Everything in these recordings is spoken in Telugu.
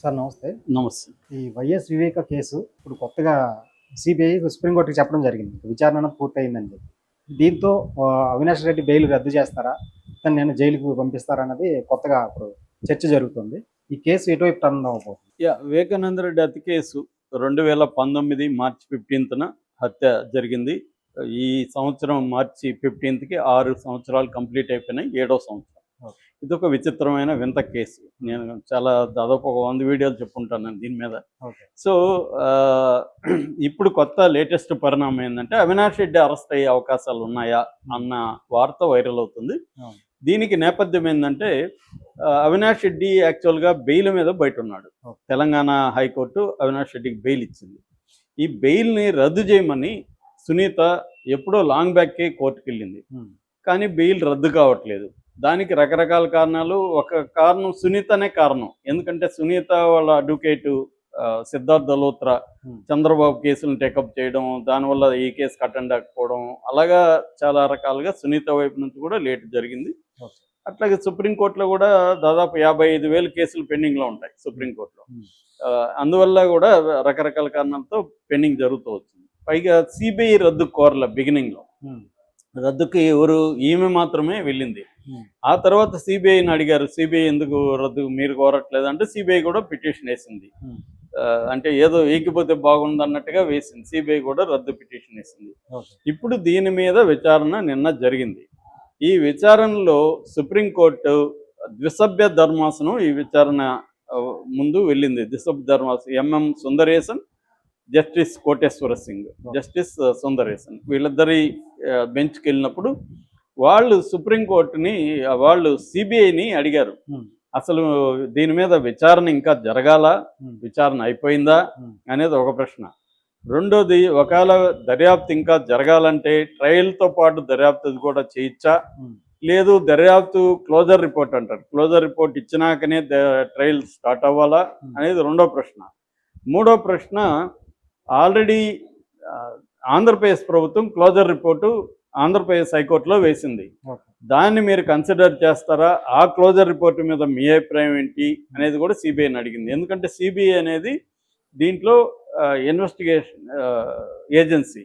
సార్ నమస్తే. నమస్తే. ఈ వైఎస్ వివేక కేసు ఇప్పుడు కొత్తగా సిబిఐ సుప్రీంకోర్టుకి చెప్పడం జరిగింది. విచారణ పూర్తయిందని చెప్పి. దీంతో అవినాష్ రెడ్డి బెయిల్ రద్దు చేస్తారా? తను నేను జైలుకు పంపిస్తారా అన్నది కొత్తగా ఇప్పుడు చర్చ జరుగుతుంది. ఈ కేసు ఎటువైపు టర్న్ అవ్వబోతుంది? యా వివేకానంద రెడ్డి హత్య కేసు రెండు వేల పంతొమ్మిది మార్చి ఫిఫ్టీన్త్న హత్య జరిగింది. ఈ సంవత్సరం మార్చి ఫిఫ్టీన్త్కి ఆరు సంవత్సరాలు కంప్లీట్ అయిపోయినాయి. ఏడో సంవత్సరం. ఇది ఒక విచిత్రమైన వింత కేసు. నేను చాలా దాదాపు ఒక వంద వీడియోలు చెప్పుంటాను నేను దీని మీద. సో ఇప్పుడు కొత్త లేటెస్ట్ పరిణామం ఏంటంటే అవినాష్ రెడ్డి అరెస్ట్ అయ్యే అవకాశాలు ఉన్నాయా అన్న వార్త వైరల్ అవుతుంది. దీనికి నేపథ్యం ఏంటంటే అవినాష్ రెడ్డి యాక్చువల్గా బెయిల్ మీద బయట ఉన్నాడు. తెలంగాణ హైకోర్టు అవినాష్ రెడ్డికి బెయిల్ ఇచ్చింది. ఈ బెయిల్ని రద్దు చేయమని సునీత ఎప్పుడో లాంగ్ బ్యాక్కే కోర్టుకి వెళ్ళింది. కానీ బెయిల్ రద్దు కావట్లేదు. దానికి రకరకాల కారణాలు. ఒక కారణం సునీతనే కారణం. ఎందుకంటే సునీత వాళ్ళ అడ్వకేటు సిద్ధార్థ్ దలోత్రా. చంద్రబాబు కేసులను టేకప్ చేయడం దానివల్ల ఈ కేసు అటెండ్ అవ్వకపోవడం అలాగా చాలా రకాలుగా సునీత వైపు నుంచి కూడా లేట్ జరిగింది. అట్లాగే సుప్రీంకోర్టులో కూడా దాదాపు యాభై ఐదు వేలు కేసులు పెండింగ్లో ఉంటాయి సుప్రీంకోర్టులో. అందువల్ల కూడా రకరకాల కారణాలతో పెండింగ్ జరుగుతూ వచ్చింది. పైగా సిబిఐ రద్దు కోరల బిగినింగ్లో. రద్దుకి ఎవరు ఈమె మాత్రమే వెళ్ళింది. ఆ తర్వాత సిబిఐని అడిగారు సిబిఐ ఎందుకు రద్దు మీరు కోరట్లేదు? అంటే సిబిఐ కూడా పిటిషన్ వేసింది. అంటే ఏదో ఏకిపోతే బాగుంది అన్నట్టుగా వేసింది. సిబిఐ కూడా రద్దు పిటిషన్ వేసింది. ఇప్పుడు దీని మీద విచారణ నిన్న జరిగింది. ఈ విచారణలో సుప్రీంకోర్టు ద్విసభ్య ధర్మాసనం ఈ విచారణ ముందు వెళ్ళింది. ద్విసభ్య ధర్మాసనం M M Sundaresan justice Koteshwara Singh justice Sundaresan వీళ్ళిద్దరి బెంచ్కి వెళ్ళినప్పుడు వాళ్ళు సుప్రీంకోర్టుని వాళ్ళు సిబిఐని అడిగారు. అసలు దీని మీద విచారణ ఇంకా జరగాల. విచారణ అయిపోయిందా. అనేది ఒక ప్రశ్న రెండోది ఒకవేళ దర్యాప్తు ఇంకా జరగాలంటే ట్రయల్తో పాటు దర్యాప్తు కూడా చేయొచ్చా. లేదు దర్యాప్తు క్లోజర్ రిపోర్ట్ అంటారు క్లోజర్ రిపోర్ట్ ఇచ్చినాకనే ట్రయల్ స్టార్ట్ అవ్వాలా. అనేది రెండో ప్రశ్న మూడో ప్రశ్న ఆల్రెడీ ఆంధ్రప్రదేశ్ ప్రభుత్వం క్లోజర్ రిపోర్టు ఆంధ్రప్రదేశ్ హైకోర్టులో వేసింది. దాన్ని మీరు కన్సిడర్ చేస్తారా? ఆ క్లోజర్ రిపోర్ట్ మీద మీ అభిప్రాయం ఏంటి అనేది కూడా సిబిఐని అడిగింది. ఎందుకంటే సిబిఐ అనేది దీంట్లో investigation agency.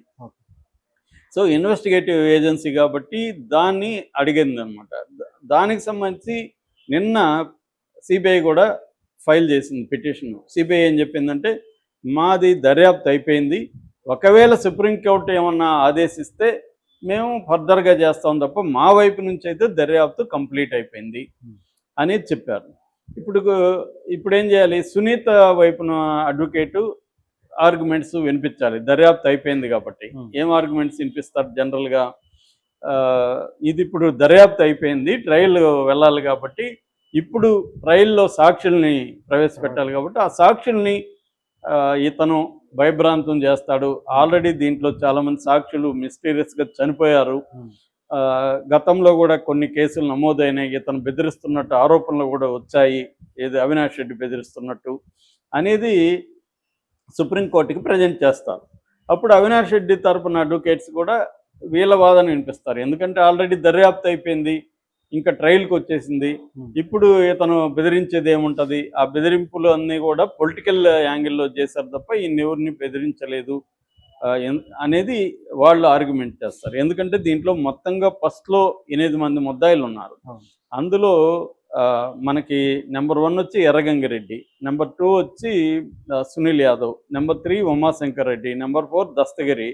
So investigative agency కాబట్టి దాన్ని అడిగింది అనమాట దానికి సంబంధించి నిన్న సిబిఐ కూడా ఫైల్ చేసింది పిటిషన్. సిబిఐ ఏం చెప్పిందంటే మాది దర్యాప్తు అయిపోయింది. ఒకవేళ సుప్రీంకోర్టు ఏమన్నా ఆదేశిస్తే మేము ఫర్దర్గా చేస్తాం తప్ప మా వైపు నుంచి అయితే దర్యాప్తు కంప్లీట్ అయిపోయింది అనేది చెప్పారు. ఇప్పుడు ఇప్పుడు ఏం చేయాలి? సునీత వైపున అడ్వకేటు ఆర్గ్యుమెంట్స్ వినిపించాలి. దర్యాప్తు అయిపోయింది కాబట్టి. ఏం ఆర్గ్యుమెంట్స్ వినిపిస్తారు జనరల్గా? ఇది ఇప్పుడు దర్యాప్తు అయిపోయింది. ట్రయల్ వెళ్ళాలి కాబట్టి ఇప్పుడు ట్రయల్లో సాక్షుల్ని ప్రవేశపెట్టాలి కాబట్టి ఆ సాక్షుల్ని ఇతను భయభ్రాంతం చేస్తాడు. ఆల్రెడీ దీంట్లో చాలామంది సాక్షులు మిస్టీరియస్గా చనిపోయారు. గతంలో కూడా కొన్ని కేసులు నమోదైనాయి. ఇతను బెదిరిస్తున్నట్టు ఆరోపణలు కూడా వచ్చాయి. ఏది అవినాష్ రెడ్డి బెదిరిస్తున్నట్టు అనేది సుప్రీంకోర్టుకి ప్రజెంట్ చేస్తారు. అప్పుడు అవినాష్ రెడ్డి తరపున అడ్వకేట్స్ కూడా వీళ్ళ వాదన వినిపిస్తారు. ఎందుకంటే ఆల్రెడీ దర్యాప్తు అయిపోయింది. ఇంకా ట్రయల్కి వచ్చేసింది. ఇప్పుడు ఇతను బెదిరించేది ఏముంటుంది? ఆ బెదిరింపులు అన్నీ కూడా పొలిటికల్ యాంగిల్లో చేశారు తప్ప ఎవరిని బెదిరించలేదు. అనేది వాళ్ళు ఆర్గ్యుమెంట్ చేస్తారు. ఎందుకంటే దీంట్లో మొత్తంగా ఫస్ట్లో ఎనిమిది మంది ముద్దాయిలు ఉన్నారు. అందులో మనకి నెంబర్ వన్ వచ్చి ఎర్రగంగిరెడ్డి నెంబర్ టూ వచ్చి Sunil Yadav number three Umashankar Reddy number four Dastagiri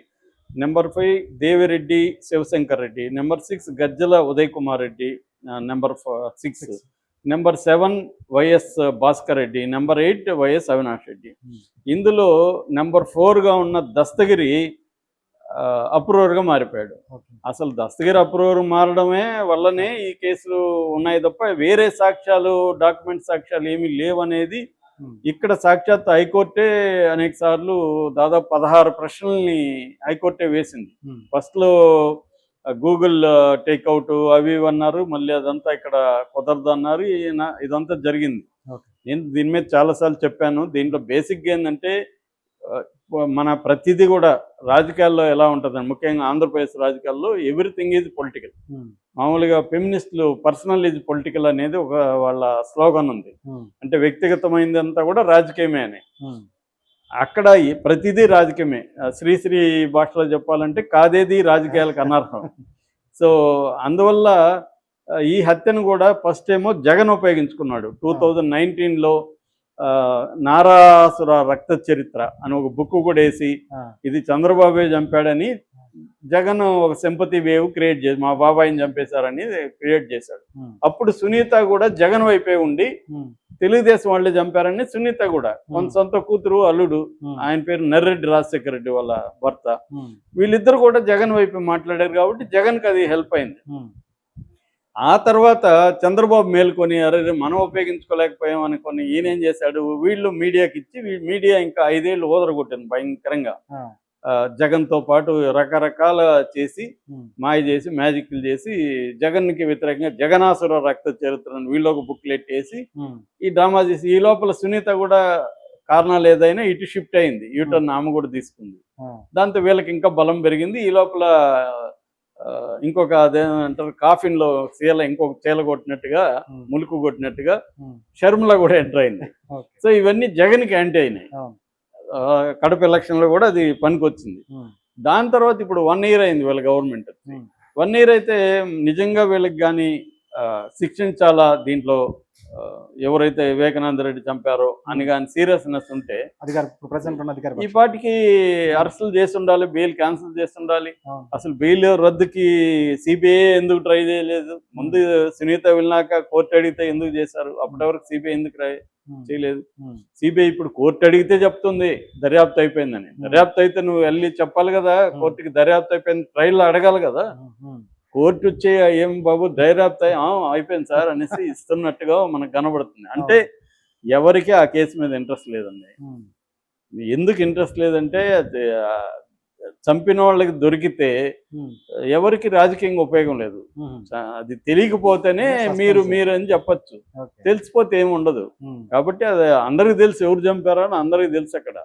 number five Devireddy Shivashankar Reddy number six Gajjala Uday Kumar Reddy number six. Number seven YS Bhaskar Reddy number eight YS Avinash Reddy. ఇందులో నెంబర్ ఫోర్గా ఉన్న దస్తగిరి అప్రూవర్గా మారిపోయాడు అసలు దస్తగిరి అప్రూవర్ మారడమే వల్లనే ఈ కేసులు ఉన్నాయి తప్ప వేరే సాక్ష్యాలు డాక్యుమెంట్ సాక్ష్యాలు ఏమీ లేవనేది. ఇక్కడ సాక్షాత్ హైకోర్టే అనేక సార్లు దాదాపు పదహారు ప్రశ్నల్ని హైకోర్టే వేసింది ఉమ్. ఫస్ట్లో గూగుల్ టేక్అవుట్ అవి ఇవి అన్నారు మళ్ళీ అదంతా ఇక్కడ కుదరదు అన్నారు ఇదంతా జరిగింది. నేను దీని మీద చాలాసార్లు చెప్పాను దీంట్లో బేసిక్గా ఏంటంటే మన ప్రతిదీ కూడా రాజకీయాల్లో ఎలా ఉంటుందని ముఖ్యంగా ఆంధ్రప్రదేశ్ రాజకీయాల్లో ఎవ్రీథింగ్ ఈజ్ పొలిటికల్. మామూలుగా ఫెమినిస్టులు పర్సనల్ ఈజ్ పొలిటికల్ అనేది ఒక వాళ్ళ స్లోగన్ ఉంది. ఉమ్, అంటే వ్యక్తిగతమైందంతా కూడా రాజకీయమే అని. ఉమ్, అక్కడ ప్రతిదీ రాజకీయమే. శ్రీశ్రీ భాషలో చెప్పాలంటే కాదేది రాజకీయాలకు అనర్హం. సో అందువల్ల ఈ హత్యను కూడా ఫస్ట్ ఏమో జగన్ ఉపయోగించుకున్నాడు. టూ థౌజండ్ నైన్టీన్లో నారాసుర రక్త చరిత్ర అని ఒక బుక్ కూడా వేసి ఇది చంద్రబాబే చంపాడని జగన్ ఒక సింపతి వేవ్ క్రియేట్ చేసి మా బాబాయిని చంపేశారని క్రియేట్ చేశాడు. అప్పుడు సునీత కూడా జగన్ వైపే ఉండి తెలుగుదేశం వాళ్ళే చంపారని సునీత కూడా. కొంత సొంత కూతురు అల్లుడు ఆయన పేరు నర్రెడ్డి రాజశేఖర రెడ్డి వాళ్ళ భర్త. వీళ్ళిద్దరు కూడా జగన్ వైపు మాట్లాడారు కాబట్టి జగన్కి అది హెల్ప్ అయింది. ఆ తర్వాత చంద్రబాబు మేల్కొని అరే మనం ఉపయోగించుకోలేకపోయాం అనుకొని ఈయనేం చేశాడు? వీళ్ళు మీడియాకి ఇచ్చి మీడియా ఇంకా ఐదేళ్ళు ఓదరగొట్టింది భయంకరంగా. జగన్తో పాటు రకరకాల చేసి మాయ చేసి మ్యాజిక్లు చేసి జగన్కి వ్యతిరేకంగా జగనాసుర రక్త చరిత్రను వీళ్ళు ఒక బుక్లెట్ వేసి ఈ డ్రామా చేసి ఈ లోపల సునీత కూడా కారణాలు ఏదైనా ఇటు షిఫ్ట్ అయింది. యూటర్న్ ఆమె కూడా తీసుకుంది. దాంతో వీళ్ళకి ఇంకా బలం పెరిగింది. ఈ లోపల ఇంకొక అదేమంటారు కాఫిన్లో చీల ఇంకొక చీల కొట్టినట్టుగా ములుకు కొట్టినట్టుగా షర్మిల కూడా ఎంటర్ అయింది. సో ఇవన్నీ జగన్కి యాంటీ అయినాయి. కడప ఎలక్షన్లో కూడా అది పనికొచ్చింది. దాని తర్వాత ఇప్పుడు వన్ ఇయర్ అయింది వీళ్ళ గవర్నమెంట్. వన్ ఇయర్ అయితే నిజంగా వీళ్ళకి కానీ శిక్షించాలా దీంట్లో? ఎవరైతే వివేకానంద రెడ్డి చంపారో అని కానీ సీరియస్నెస్ ఉంటే ఈ. పాటికి అరెస్టులు చేసి ఉండాలి బెయిల్ క్యాన్సిల్ చేసి ఉండాలి అవును. అసలు బెయిల్ రద్దుకి సిబిఐ ఎందుకు ట్రై చేయలేదు? ముందు సునీత వెళ్ళినాక కోర్టు అడిగితే ఎందుకు చేశారు? అప్పటి వరకు సిబిఐ ఎందుకు ట్రై చేయలేదు? సిబిఐ ఇప్పుడు కోర్టు అడిగితే చెప్తుంది దర్యాప్తు అయిపోయిందని. దర్యాప్తు అయితే నువ్వు వెళ్ళి చెప్పాలి కదా కోర్టుకి దర్యాప్తు అయిపోయింది ట్రైల్ అడగాలి కదా. కోర్టు వచ్చే ఏం బాబు "ఆ, అయిపోయింది సార్ అనేసి ఇస్తున్నట్టుగా మనకు కనబడుతుంది. అంటే ఎవరికి ఆ కేసు మీద ఇంట్రెస్ట్ లేదండి. ఎందుకు ఇంట్రెస్ట్ లేదంటే చంపిన వాళ్ళకి దొరికితే ఎవరికి రాజకీయంగా ఉపయోగం లేదు. అది తెలియకపోతేనే. మీరు మీరు అని చెప్పచ్చు. తెలిసిపోతే ఏమి ఉండదు. కాబట్టి అది అందరికి తెలుసు ఎవరు చంపారో అని అందరికి తెలుసు అక్కడ.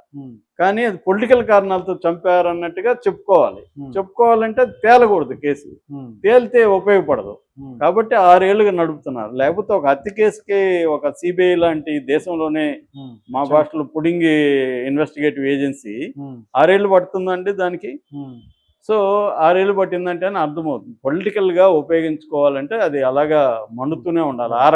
కానీ అది పొలిటికల్ కారణాలతో చంపారన్నట్టుగా చెప్పుకోవాలి. చెప్పుకోవాలంటే అది తేలకూడదు కేసు. తేలితే ఉపయోగపడదు. కాబట్టి ఆరేళ్ళుగా నడుపుతున్నారు. లేకపోతే ఒక హత్య కేసుకి ఒక సిబిఐ లాంటి దేశంలోనే మా భాషలో పుడింగి ఇన్వెస్టిగేటివ్ ఏజెన్సీ ఉమ్, ఆరేళ్ళు పడుతుందండి దానికి? సో ఆరేళ్ళు పట్టిందంటే అని అర్థమవుతుంది. పొలిటికల్గా ఉపయోగించుకోవాలంటే అది అలాగా మండుతూనే ఉండాలి. ఆ